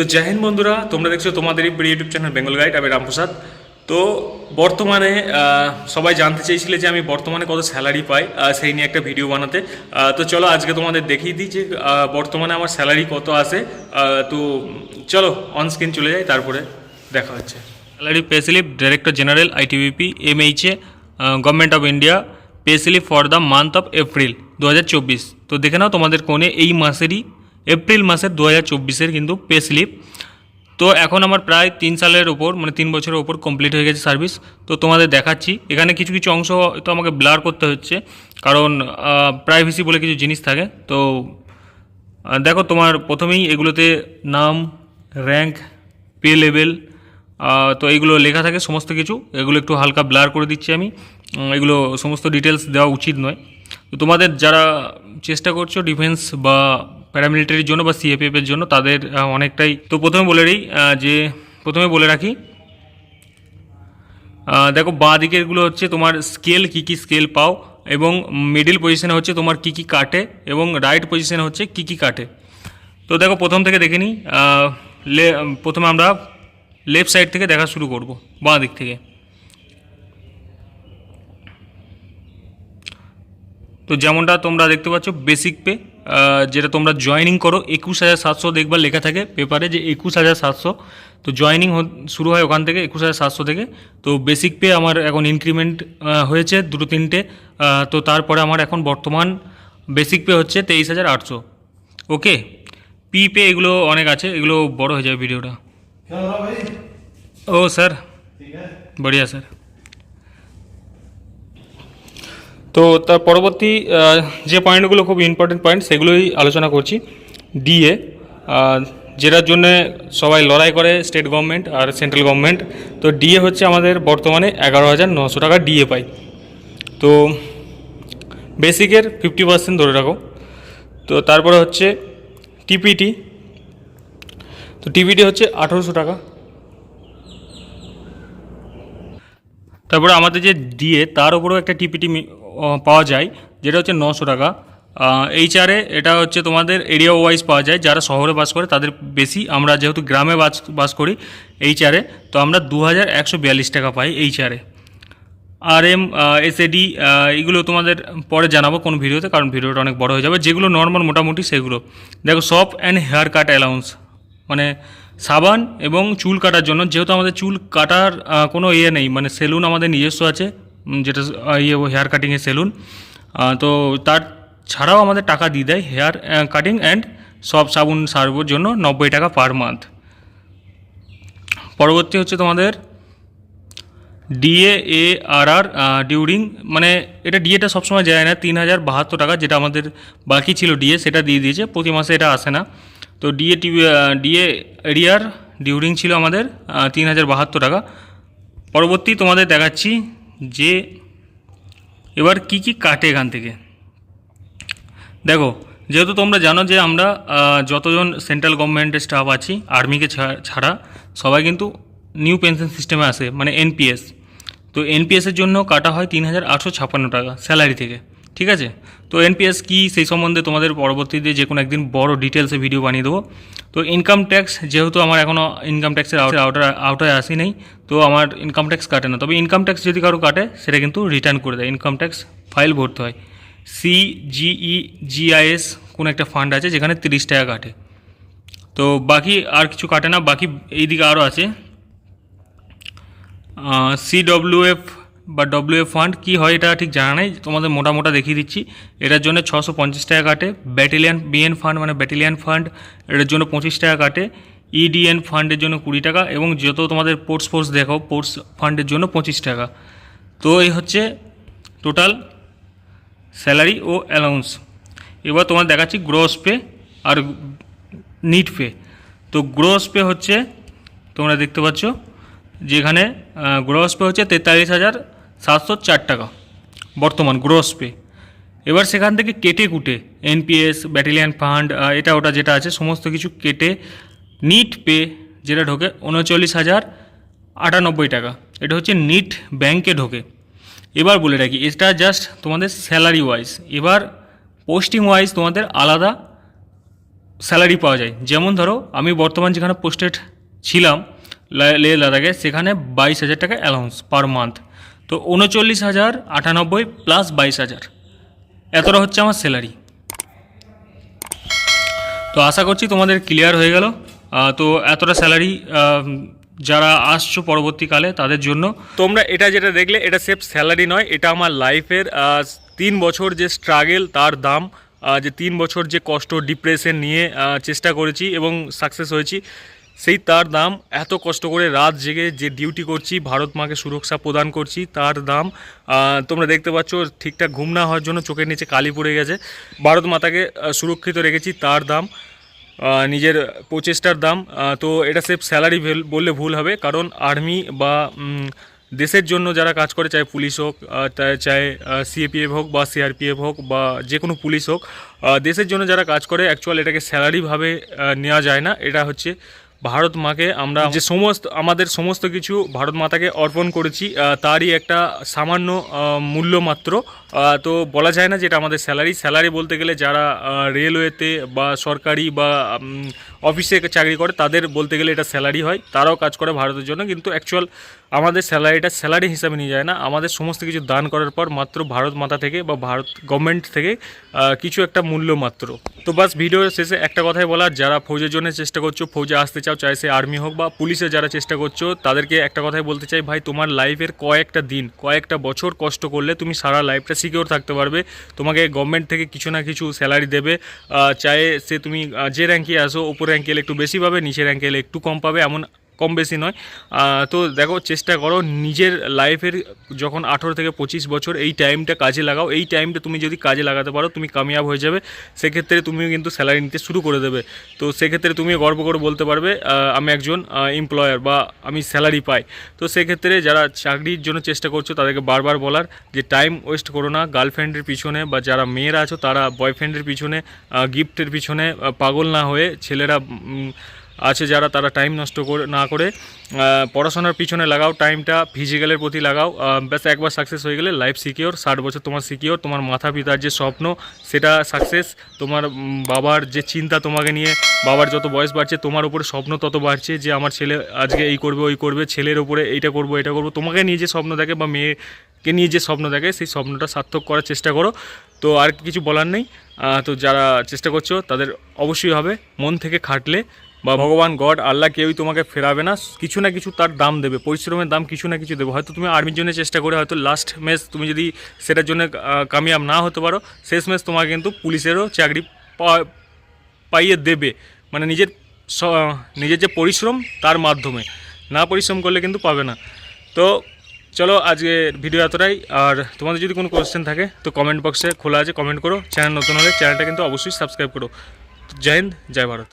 তো জয় হিন্দ বন্ধুরা, তোমরা দেখছ তোমাদেরই প্রিয় ইউটিউব চ্যানেল বেঙ্গল গাইড আমি রামপ্রসাদ তো বর্তমানে সবাই জানতে চেয়েছিলে যে আমি বর্তমানে কত স্যালারি পাই সেই নিয়ে একটা ভিডিও বানাতে। তো চলো আজকে তোমাদের দেখিয়ে দিই যে বর্তমানে আমার স্যালারি কত আসে তো চলো অন স্ক্রিন চলে যাই, তারপরে দেখা হচ্ছে। Salary pay slip director general ITBP MHA government of India pay slip for the month of April দু হাজার চব্বিশ। তো দেখে নাও তোমাদের কোণে এই মাসেরই এপ্রিল মাসের দু হাজার চব্বিশের কিন্তু পে স্লিপ। তো এখন আমার প্রায় তিন সালের ওপর মানে তিন বছরের ওপর কমপ্লিট হয়ে গেছে সার্ভিস তো তোমাদের দেখাচ্ছি। এখানে কিছু কিছু অংশ তো আমাকে ব্লার করতে হচ্ছে। কারণ প্রাইভেসি বলে কিছু জিনিস থাকে। তো দেখো তোমার প্রথমেই এগুলোতে নাম র্যাঙ্ক পে লেভেল তো এইগুলো লেখা থাকে সমস্ত কিছু। এগুলো একটু হালকা ব্লার করে দিচ্ছি আমি। এগুলো সমস্ত ডিটেলস দেওয়া উচিত নয়। তো তোমাদের যারা চেষ্টা করছ ডিফেন্স বা প্যারামিলিটারির জন্য বা সিএপিএফ এর জন্য তাদের অনেকটাই, তো প্রথমে বলে দিই যে, প্রথমে বলে রাখি দেখো, বাঁ দিকেরগুলো হচ্ছে তোমার স্কেল কী কী স্কেল পাও, এবং মিডিল পজিশনে হচ্ছে তোমার কী কী কাটে, এবং রাইট পজিশনে হচ্ছে কী কী কাটে। তো দেখো, প্রথম থেকে দেখে নিই প্রথমে আমরা লেফট সাইড থেকে দেখা শুরু করব, বাঁ দিক থেকে। তো যেমনটা তোমরা দেখতে পাচ্ছ বেসিক পে যেটা তোমরা জয়নিং করো একুশ হাজার সাতশো দেখবার লেখা থাকে পেপারে যে একুশ হাজার সাতশো। তো জয়নিং শুরু হয় ওখান থেকে একুশ হাজার সাতশো থেকে। তো বেসিক পে আমার এখন ইনক্রিমেন্ট হয়েছে দুটো তিনটে। তো তারপরে আমার এখন বর্তমান বেসিক পে হচ্ছে তেইশ হাজার আটশো। ওকে পি পে এগুলো অনেক আছে এগুলো বড় হয়ে যাবে ভিডিওটা ও স্যার বড়িয়া স্যার তো তার পরবর্তী যে পয়েন্টগুলো খুব ইম্পর্টেন্ট পয়েন্ট সেগুলোই আলোচনা করছি। ডিএ যেটার জন্য সবাই লড়াই করে স্টেট গভর্নমেন্ট আর সেন্ট্রাল গভর্নমেন্ট তো ডিএ হচ্ছে আমাদের বর্তমানে এগারো হাজার নশো টাকা ডিএ পাই। তো বেসিকের ফিফটি পার্সেন্ট ধরে রাখো। তো তারপরে হচ্ছে টিপিটি তো টিপিটি হচ্ছে আঠেরোশো টাকা। তারপরে আমাদের যে ডিএ তার উপরেও একটা টিপিটি পাওয়া যায়, যেটা হচ্ছে নশো টাকা। এইচআরে এটা হচ্ছে তোমাদের এরিয়া ওয়াইজ পাওয়া যায়, যারা শহরে বাস করে তাদের বেশি। আমরা যেহেতু গ্রামে বাস বাস করি এইচআরে, তো আমরা দু হাজার একশো বিয়াল্লিশ টাকা পাই এইচআরে। আর এম এসএডি এগুলো তোমাদের পরে জানাব কোন ভিডিওতে, কারণ ভিডিওটা অনেক বড় হয়ে যাবে। যেগুলো নর্মাল মোটামুটি সেগুলো। দেখো soap and hair cut allowance মানে সাবান এবং চুল কাটার জন্য, যেহেতু আমাদের চুল কাটার কোনো ইয়ে নেই মানে সেলুন আমাদের নিজস্ব আছে যেটা ইয়ে হেয়ার কাটিংয়ের সেলুন তো তার ছাড়াও আমাদের টাকা দিয়ে দেয় হেয়ার কাটিং অ্যান্ড সব সাবুন সার্ভের জন্য নব্বই টাকা পার মান্থ পরবর্তী হচ্ছে তোমাদের ডিএ এ আর আর ডিউরিং মানে এটা ডিএটা সবসময় যায় না, তিন হাজার বাহাত্তর টাকা যেটা আমাদের বাকি ছিল ডিএ সেটা দিয়ে দিয়েছে, প্রতি মাসে এটা আসে না। তো ডিএ ডিএ এরিয়ার ডিউরিং ছিল আমাদের তিন হাজার বাহাত্তর টাকা। পরবর্তী তোমাদের দেখাচ্ছি যে এবার কি কি কাটে এখান থেকে? দেখো, যেহেতু তোমরা জানো যে আমরা যতজন সেন্ট্রাল গভর্নমেন্টের স্টাফ আছি আর্মিকে ছাড়া সবাই কিন্তু নিউ পেনশন সিস্টেমে আসে মানে এনপিএস তো এনপিএসের জন্য কাটা হয় তিন হাজার আটশো ছাপ্পান্ন টাকা স্যালারি থেকে। ঠিক আছে? তো এনপিএস কি সেই সম্বন্ধে তোমাদের পরবর্তীতে যে কোনো একদিন বড় ডিটেলসে ভিডিও বানিয়ে দেবো। তো ইনকাম ট্যাক্স যেহেতু আমার এখনও ইনকাম ট্যাক্সের আউটার আউটায় আসি নেই, তো আমার ইনকাম ট্যাক্স কাটে না। তবে ইনকাম ট্যাক্স যদি কারও কাটে, সেটা কিন্তু রিটার্ন করে দেয়। ইনকাম ট্যাক্স ফাইল ভরতে হয়। সি জিই জিআইএস কোনো একটা ফান্ড আছে, যেখানে তিরিশ টাকা কাটে। তো বাকি আর কিছু কাটে না, বাকি এইদিকে আরও আছে। সিডব্লিউএফ বা ডব্লিউএফ ফান্ড কী হয় এটা ঠিক জানা নেই, তোমাদের মোটা মোটা দেখিয়ে দিচ্ছি। এটার জন্য ছশো পঞ্চাশ টাকা কাটে। ব্যাটেলিয়ান বিএন ফান্ড মানে ব্যাটেলিয়ান ফান্ড এটার জন্য পঁচিশ টাকা কাটে। ইডিএন ফান্ডের জন্য কুড়ি টাকা এবং যত তোমাদের পোর্টস ফোর্স দেখো পোর্টস ফান্ডের জন্য পঁচিশ টাকা। তো এই হচ্ছে টোটাল স্যালারি ও অ্যালাউন্স এবার তোমার দেখাচ্ছি গ্রোস পে আর নিট পে তো গ্রোস পে হচ্ছে, তোমরা দেখতে পাচ্ছ, যেখানে গ্রোস পে হচ্ছে তেতাল্লিশ হাজার সাতশো চার টাকা, বর্তমান গ্রোস পে এবার সেখান থেকে কেটে কুটে এনপিএস ব্যাটালিয়ান ফান্ড এটা ওটা যেটা আছে, সমস্ত কিছু কেটে নিট পে যেটা ঢোকে উনচল্লিশ হাজার আটানব্বই টাকা। এটা হচ্ছে নিট ব্যাংকে ঢোকে। এবার বলে রাখি, এটা জাস্ট তোমাদের স্যালারি ওয়াইজ এবার পোস্টিং ওয়াইজ তোমাদের আলাদা স্যালারি পাওয়া যায়। যেমন ধরো, আমি বর্তমান যেখানে পোস্টেড ছিলাম, লা- লাদাখে, সেখানে বাইশ হাজার টাকা অ্যালাউন্স পার মান্থ তো উনচল্লিশ হাজার, আটানব্বই প্লাস বাইশ হাজার। এতটা হচ্ছে আমার স্যালারি। তো আশা করছি তোমাদের ক্লিয়ার হয়ে গেল। তো এতটা স্যালারি যারা আসছো পরবর্তীকালে, তাদের জন্য। তোমরা এটা যেটা দেখলে, এটা সেফ স্যালারি নয়, এটা আমার লাইফের তিন বছর যে স্ট্রাগেল তার দাম যে তিন বছর যে কষ্ট ডিপ্রেশন নিয়ে চেষ্টা করেছি এবং সাকসেস হয়েছি। সেই তার দাম এত কষ্ট করে রাত জেগে যে ডিউটি করছি, ভারত মাকে সুরক্ষা প্রদান করছি, তার দাম তোমরা দেখতে পাচ্ছ, ঠিকঠাক ঘুম না হওয়ার জন্য চোখের নিচে কালি পড়ে গেছে। ভারত মাতাকে সুরক্ষিত রেখেছি তার দাম নিজের প্রচেষ্টার দাম তো এটা সেফ স্যালারি বললে ভুল হবে, কারণ আর্মি বা দেশের জন্য যারা কাজ করে চাहे পুলিশ হোক চাहे সিএপিএফ হোক বা সিআরপিএফ হোক বা যে কোনো পুলিশ হোক দেশের জন্য যারা কাজ করে অ্যাকচুয়াল এটাকে স্যালারিভাবে নেওয়া যায় না, এটা হচ্ছে ভারত মাকে আমরা যে সমস্ত, আমাদের সমস্ত কিছু ভারত মাতাকে অর্পণ করেছি তারই একটা সামান্য মূল্য মাত্র। তো বলা যায় না যেটা আমাদের স্যালারি। স্যালারি বলতে গেলে যারা রেলওয়েতে বা সরকারি বা অফিসে চাকরি করে, তাদের বলতে গেলে এটা স্যালারি হয়। তারাও কাজ করে ভারতের জন্য, কিন্তু অ্যাকচুয়াল আমাদের স্যালারিটা স্যালারি হিসাবে নিয়ে যায় না। আমাদের সমস্ত কিছু দান করার পর মাত্র ভারত মাতা থেকে বা ভারত গভর্নমেন্ট থেকে কিছু একটা মূল্য মাত্র। তো বাস ভিডিওর শেষে একটা কথাই বলার, যারা ফৌজের জন্য চেষ্টা করছ, ফৌজে আসতে চাও, চাই সে আর্মি হোক বা পুলিশে যারা চেষ্টা করছ, তাদেরকে একটা কথাই বলতে চাই, ভাই, তোমার লাইফের কয়েকটা দিন, কয়েকটা বছর কষ্ট করলে তুমি সারা লাইফটা সিকিওর থাকতে পারবে। তোমাকে গভর্নমেন্ট থেকে কিছু না কিছু স্যালারি দেবে। চাहे সে তুমি যে র্যাঙ্কে আসো ওপর র্যাঙ্কে এলে একটু বেশি পাবে নিচের র্যাঙ্কেল একটু কম পাবে এমন কম বেশি নয়। তো দেখো, চেষ্টা করো নিজের লাইফের যখন আঠেরো থেকে পঁচিশ বছর এই টাইমটা কাজে লাগাও। এই টাইমটা তুমি যদি কাজে লাগাতে পারো, তুমি কামিয়াব হয়ে যাবে। সেক্ষেত্রে তুমিও কিন্তু স্যালারি নিতে শুরু করে দেবে। তো সেক্ষেত্রে তুমিও গর্ব করে বলতে পারবে আমি একজন এমপ্লয়ার বা আমি স্যালারি পাই। তো সেক্ষেত্রে যারা চাকরির জন্য চেষ্টা করছ, তাদেরকে বারবার বলার যে টাইম ওয়েস্ট করো না। গার্লফ্রেন্ডের পিছনে বা যারা মেয়েরা আছো, তারা বয়ফ্রেন্ডের পিছনে গিফটের পিছনে পাগল না হয়ে ছেলেরা আছে যারা তারা টাইম নষ্ট করে না করে। পড়াশোনার পিছনে লাগাও টাইমটা ফিজিক্যালের প্রতি লাগাও। ব্যাস, একবার সাকসেস হয়ে গেলে লাইফ সিকিওর ষাট বছর তোমার সিকিওর তোমার মাথা পিতার যে স্বপ্ন, সেটা সাকসেস তোমার বাবার যে চিন্তা তোমাকে নিয়ে, বাবার যত বয়স বাড়ছে, তোমার উপরে স্বপ্ন তত বাড়ছে যে, আমার ছেলে আজকে এই করবে, ওই করবে, ছেলের উপরে এইটা করব এটা করব। তোমাকে নিয়ে যে স্বপ্ন দেখে বা মেয়েকে নিয়ে যে স্বপ্ন দেখে, সেই স্বপ্নটা সার্থক করার চেষ্টা করো। তো আর কিছু বলার নেই। তো যারা চেষ্টা করছ, তাদের অবশ্যই হবে। মন থেকে খাটলে বা ভগবান গড, আল্লাহ কেউই তোমাকে ফেরাবে না, কিছু না কিছু তার দাম দেবে, পরিশ্রমের দাম কিছু না কিছু দেবে। হয়তো তুমি আর্মির জন্য চেষ্টা করে হয়তো লাস্ট ম্যাচ তুমি যদি সেটার জন্য কামিয়াব না হতে পারো, শেষ ম্যাচ তোমাকে কিন্তু পুলিশেরও চাকরি পাইয়ে দেবে। মানে নিজের নিজের যে পরিশ্রম তার মাধ্যমে। না পরিশ্রম করলে কিন্তু পাবে না। তো চলো আজকে ভিডিও এতটাই। আর তোমাদের যদি কোনো কোয়েশ্চেন থাকে, তো কমেন্ট বক্সে খোলা আছে কমেন্ট করো। চ্যানেল নতুন হলে চ্যানেলটা কিন্তু অবশ্যই সাবস্ক্রাইব করো। জয় হিন্দ, জয় ভারত।